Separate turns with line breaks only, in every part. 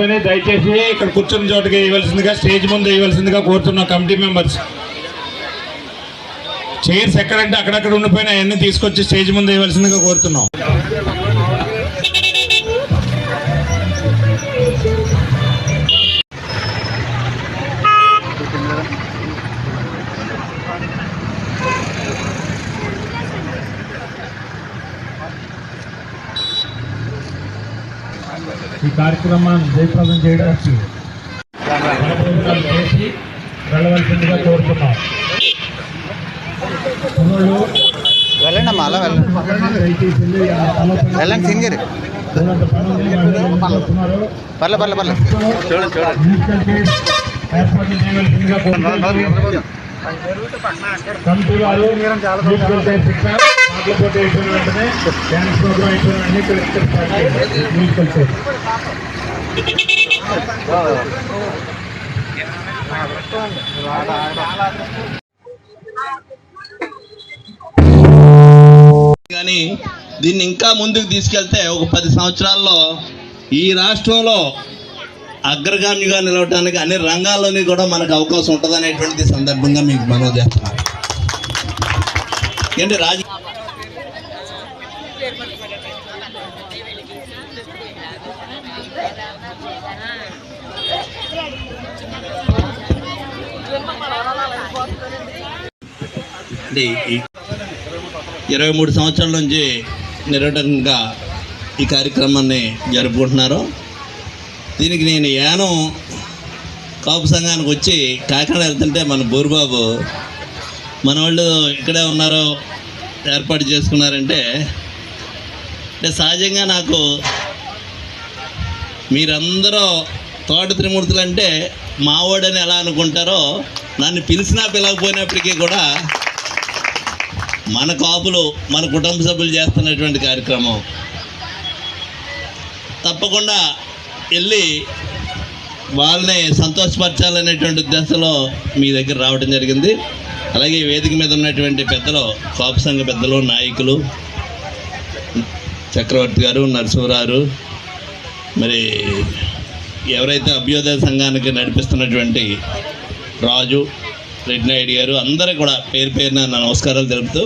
Chairs దయచేసి ఇక్కడ కూర్చున్న చోటుకి వేయవలసిందిగా స్టేజ్ ముందు వేయవలసిందిగా కోరుతున్న కమిటీ మెంబర్స్. చైర్స్ ఎక్కడంటే అక్కడక్కడ ఉండిపోయినా అవన్నీ తీసుకొచ్చి స్టేజ్ ముందు వేయవలసిందిగా కోరుతున్నాం. ఈ కార్యక్రమాన్ని జయప్రదం చేయడానికి ప్రయత్నాలు చేసి వెళ్ళవలసిందిగా కోరుతున్నాం కుర్రోళ్ళు
వెళ్ళండి అమ్మా అలా వెళ్ళండి
దయచేసి వెళ్ళి ఆ ఆలోచన
వెళ్ళండి సింగర్
ఉన్నత పనులు చేస్తున్నారు.
పర్లే పర్లే పర్లే
మ్యూజికల్ చైర్స్ ఏర్పాటు చేయవలసిందిగా కోరుతున్నాం కమిటీ వారు పోటీ అయిపోయిన వెంటనే డ్యాన్స్ ప్రోగ్రామ్ అయిపోయిన వెంటనే ఇక్కడ మ్యూజికల్
కానీ దీన్ని ఇంకా ముందుకు తీసుకెళ్తే ఒక పది సంవత్సరాల్లో ఈ రాష్ట్రంలో అగ్రగామిగా నిలవడానికి అన్ని రంగాల్లోని కూడా మనకు అవకాశం ఉంటుంది అనేటువంటి సందర్భంగా మీకు మనవి చేస్తున్నాను. ఏంటి రాజ ఇరవై మూడు సంవత్సరాల నుంచి నిరటంగా ఈ కార్యక్రమాన్ని జరుపుకుంటున్నారు. దీనికి నేను యానం కాపు సంఘానికి వచ్చి కాకినాడ వెళ్తుంటే మన బోరుబాబు మన వాళ్ళు ఇక్కడే ఉన్నారు ఏర్పాటు చేసుకున్నారంటే అంటే సహజంగా నాకు మీరందరూ తోట త్రిమూర్తులు అంటే మావాడని ఎలా అనుకుంటారో నన్ను పిలిచినా పిలవకపోయినప్పటికీ కూడా మన కాపులు మన కుటుంబ సభ్యులు చేస్తున్నటువంటి కార్యక్రమం. తప్పకుండా వెళ్ళి వాళ్ళని సంతోషపరచాలనేటువంటి ఉద్దేశంలో మీ దగ్గర రావడం జరిగింది. అలాగే వేదిక మీద ఉన్నటువంటి పెద్దలు కాపు సంఘ పెద్దలు నాయకులు చక్రవర్తి గారు నరసింహరారు మరి ఎవరైతే అభ్యుదయ సంఘానికి నడిపిస్తున్నటువంటి రాజు రెడ్డి నాయుడు గారు అందరూ కూడా పేరు పేరున నా నమస్కారాలు తెలుపుతూ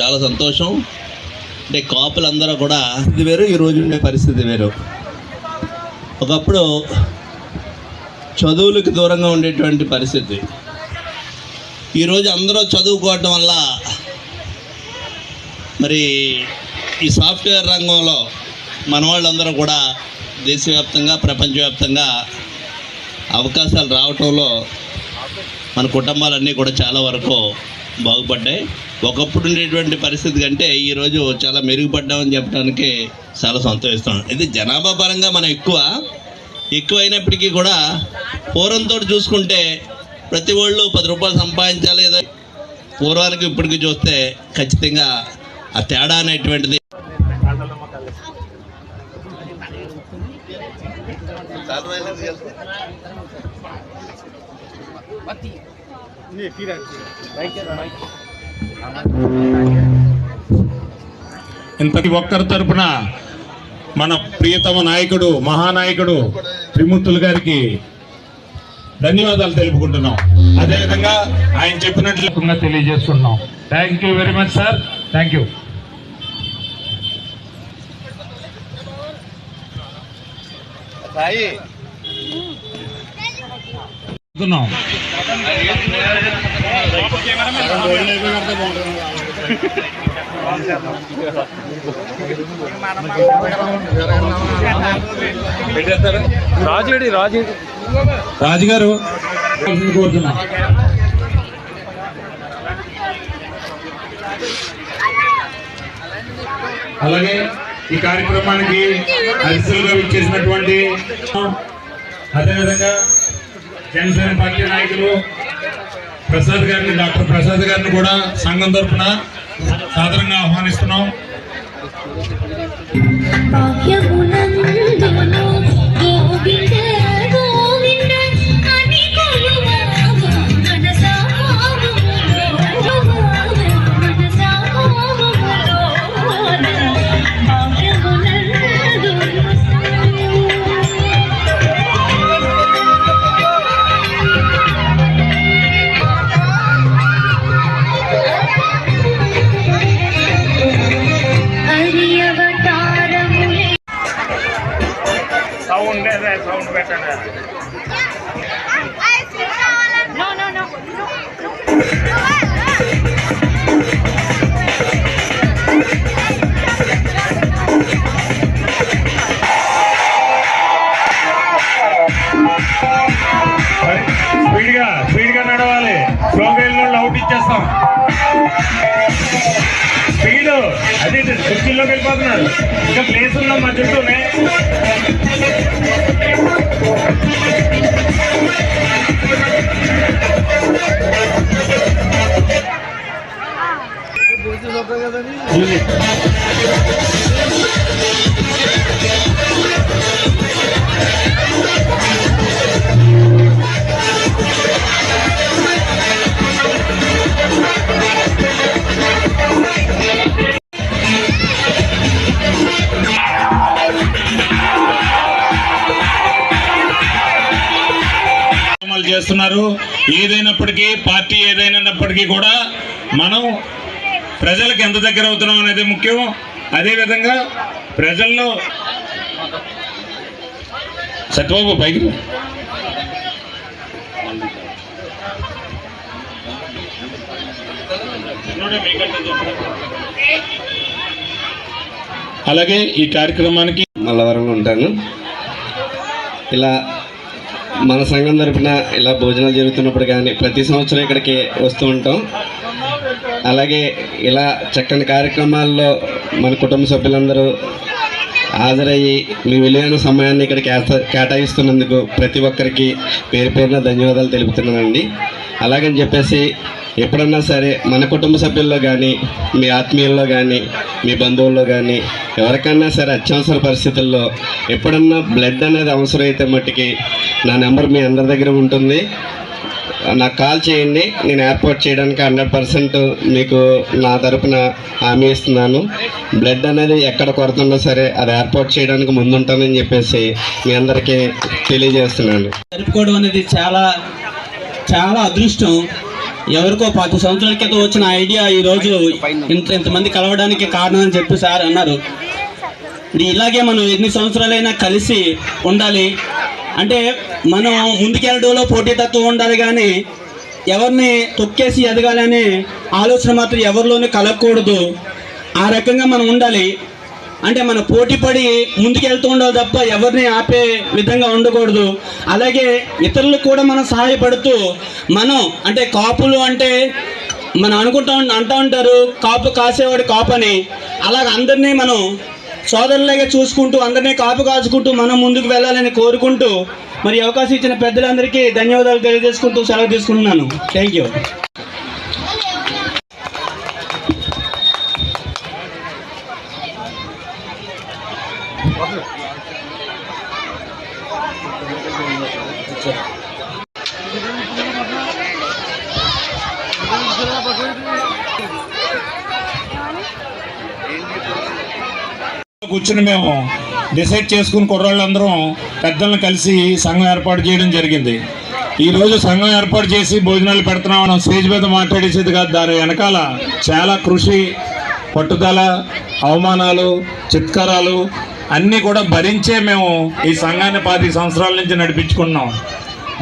చాలా సంతోషం. అంటే కాపులందరూ కూడా ఇది వేరు ఈరోజు ఉండే పరిస్థితి వేరు. ఒకప్పుడు చదువులకు దూరంగా ఉండేటువంటి పరిస్థితి. ఈరోజు అందరూ చదువుకోవటం వల్ల మరి ఈ సాఫ్ట్వేర్ రంగంలో మన వాళ్ళందరూ కూడా దేశవ్యాప్తంగా ప్రపంచవ్యాప్తంగా అవకాశాలు రావటంలో మన కుటుంబాలన్నీ కూడా చాలా వరకు బాగుపడ్డాయి. ఒకప్పుడు ఉండేటువంటి పరిస్థితి కంటే ఈరోజు చాలా మెరుగుపడ్డామని చెప్పడానికి చాలా సంతోషిస్తాం. ఇది జనాభా పరంగా మనం ఎక్కువ ఎక్కువ అయినప్పటికీ కూడా పూర్వంతో చూసుకుంటే ప్రతి వాళ్ళు పది రూపాయలు సంపాదించాలి ఏదో పూర్వానికి ఇప్పటికి చూస్తే ఖచ్చితంగా ఆ తేడా అనేటువంటిది.
ఇంతటి ఒక్కరి తరపున మన ప్రియతమ నాయకుడు మహానాయకుడు త్రిమూర్తులు గారికి ధన్యవాదాలు తెలుపుకుంటున్నాం. అదేవిధంగా ఆయన చెప్పినట్లు తెలియజేస్తున్నాం. Thank you very much sir thank you
రాజేడి రాజేడి
రాజుగారు. కోరుతున్నా అలాగే ఈ కార్యక్రమానికి అతిథులుగా ఇచ్చేసినటువంటి అదేవిధంగా జనసేన పార్టీ నాయకులు ప్రసాద్ గారిని డాక్టర్ ప్రసాద్ గారిని కూడా సంఘం తరఫున సాధారణంగా ఆహ్వానిస్తున్నాం. అది కుర్చీలోకి వెళ్ళిపోతున్నారు. ఇంకా ప్లేస్ ఉందాం మా చుట్టూనే కార్యక్రమాలు చేస్తున్నారు. ఏదైనప్పటికీ పార్టీ ఏదైనప్పటికీ కూడా మనం ప్రజలకు ఎంత దగ్గర అవుతున్నాం అనేది ముఖ్యం. అదేవిధంగా ప్రజల్లో సత్యబాబు పైకి అలాగే ఈ కార్యక్రమానికి
మల్లవరంలో ఉంటాను. ఇలా మన సంఘం తరఫున ఇలా భోజనాలు జరుగుతున్నప్పుడు కానీ ప్రతి సంవత్సరం ఇక్కడికి వస్తూ ఉంటాం. అలాగే ఇలా చక్కని కార్యక్రమాల్లో మన కుటుంబ సభ్యులందరూ హాజరయ్యి మీ విలువైన సమయాన్ని ఇక్కడ కేటాయిస్తున్నందుకు ప్రతి ఒక్కరికి పేరు పేరున ధన్యవాదాలు తెలుపుతున్నానండి. అలాగని చెప్పేసి ఎప్పుడన్నా సరే మన కుటుంబ సభ్యుల్లో కానీ మీ ఆత్మీయుల్లో కానీ మీ బంధువుల్లో కానీ ఎవరికన్నా సరే అత్యవసర పరిస్థితుల్లో ఎప్పుడన్నా బ్లడ్ అనేది అవసరమైతే మట్టుకి నా నెంబర్ మీ అందరి దగ్గర ఉంటుంది. నాకు కాల్ చేయండి. నేను ఏర్పాటు చేయడానికి హండ్రెడ్ పర్సెంట్ మీకు నా తరపున హామీ ఇస్తున్నాను. బ్లడ్ అనేది ఎక్కడ కొరత ఉన్నా సరే అది ఏర్పాటు చేయడానికి ముందుంటానని చెప్పేసి మీ అందరికీ తెలియజేస్తున్నాను.
జరుపుకోవడం అనేది చాలా చాలా అదృష్టం. ఎవరికో పది సంవత్సరాల క్రితం వచ్చిన ఐడియా ఈరోజు ఇంత ఇంతమంది కలవడానికి కారణం అని చెప్పి సార్ అన్నారు. ఇది ఇలాగే మనం ఎన్ని సంవత్సరాలైనా కలిసి ఉండాలి. అంటే మనం ముందుకెళ్ళడంలో పోటీతత్వం ఉండాలి కానీ ఎవరిని తొక్కేసి ఎదగాలనే ఆలోచన మాత్రం ఎవరిలోనూ కలగకూడదు. ఆ రకంగా మనం ఉండాలి. అంటే మన పోటీపడి ముందుకెళ్తూ ఉండాలి తప్ప ఎవరిని ఆపే విధంగా ఉండకూడదు. అలాగే ఇతరులకు కూడా మనం సహాయపడుతూ మనం అంటే కాపులు అంటే మనం అనుకుంటా అంటూ ఉంటారు కాపు కాసేవాడు కాపు అని అలాగ అందరినీ మనం సోదరులాగా చూసుకుంటూ అందరినీ కాపు కాచుకుంటూ మనం ముందుకు వెళ్ళాలని కోరుకుంటూ మరి అవకాశం ఇచ్చిన పెద్దలందరికీ ధన్యవాదాలు తెలియజేసుకుంటూ సెలవు తీసుకుంటున్నాను. థ్యాంక్ యూ
కూర్చుని మేము డిసైడ్ చేసుకుని కుర్రాళ్ళందరం పెద్దలను కలిసి సంఘం ఏర్పాటు చేయడం జరిగింది. ఈరోజు సంఘం ఏర్పాటు చేసి భోజనాలు పెడుతున్నాం మనం స్టేజ్ మీద మాట్లాడేసేది కాదు. దాని వెనకాల చాలా కృషి పట్టుదల అవమానాలు చిత్కారాలు అన్నీ కూడా భరించే మేము ఈ సంఘాన్ని పాతి సంవత్సరాల నుంచి నడిపించుకున్నాం.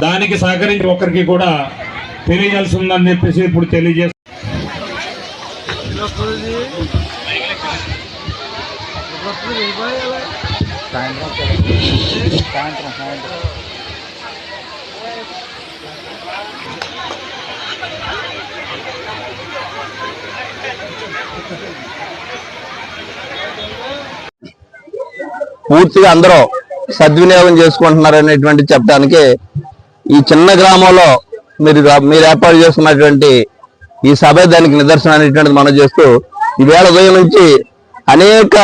దానికి సహకరించి ఒకరికి కూడా తెలియజేయాల్సి చెప్పేసి ఇప్పుడు తెలియజేస్తాం
పూర్తిగా అందరూ సద్వినియోగం చేసుకుంటున్నారు అనేటువంటి చెప్పడానికి ఈ చిన్న గ్రామంలో మీరు మీరు ఏర్పాటు చేసుకున్నటువంటి ఈ సభ దానికి నిదర్శనం అనేటువంటిది మనం చేస్తూ ఈవేళ ఉదయం నుంచి అనేక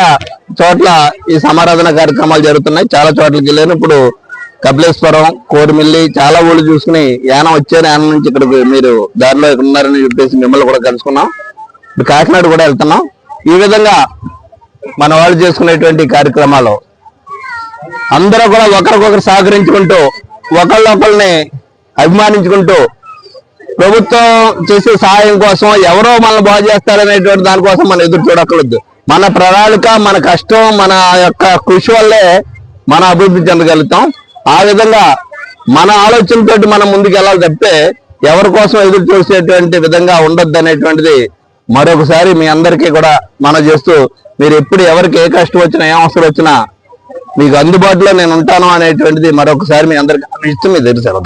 చోట్ల ఈ సమారాధన కార్యక్రమాలు జరుగుతున్నాయి. చాలా చోట్లకి వెళ్ళాను. ఇప్పుడు కపిలేశ్వరం కోరిమిల్లి చాలా ఊళ్ళు చూసుకుని యానం వచ్చే యానం నుంచి ఇక్కడ మీరు దారిలో ఇక్కడ ఉన్నారని చెప్పేసి మిమ్మల్ని కూడా కలుసుకున్నాం. ఇప్పుడు కాకినాడ కూడా వెళ్తున్నాం. ఈ విధంగా మన వాళ్ళు చేసుకునేటువంటి కార్యక్రమాలు అందరూ కూడా ఒకరికొకరు సహకరించుకుంటూ ఒకళ్ళొకరిని అభిమానించుకుంటూ ప్రభుత్వం చేసే సహాయం కోసం ఎవరో మనల్ని బాగు చేస్తారనేటువంటి దానికోసం మనం ఎదురు చూడక్కర్లేదు. మన ప్రణాళిక మన కష్టం మన యొక్క కృషి వల్లే మన అభివృద్ధి చెందగలుగుతాం. ఆ విధంగా మన ఆలోచనతో మనం ముందుకు వెళ్ళాలి తప్పితే ఎవరి కోసం ఎదురు చూసేటువంటి విధంగా ఉండొద్దు అనేటువంటిది మరొకసారి మీ అందరికీ కూడా మనం చేస్తూ మీరు ఎప్పుడు ఎవరికి ఏ కష్టం వచ్చినా ఏ అవసరం వచ్చినా మీకు అందుబాటులో నేను ఉంటాను అనేటువంటిది మరొకసారి మీ అందరికీ ఇష్టం మీ దగ్గర సెలవు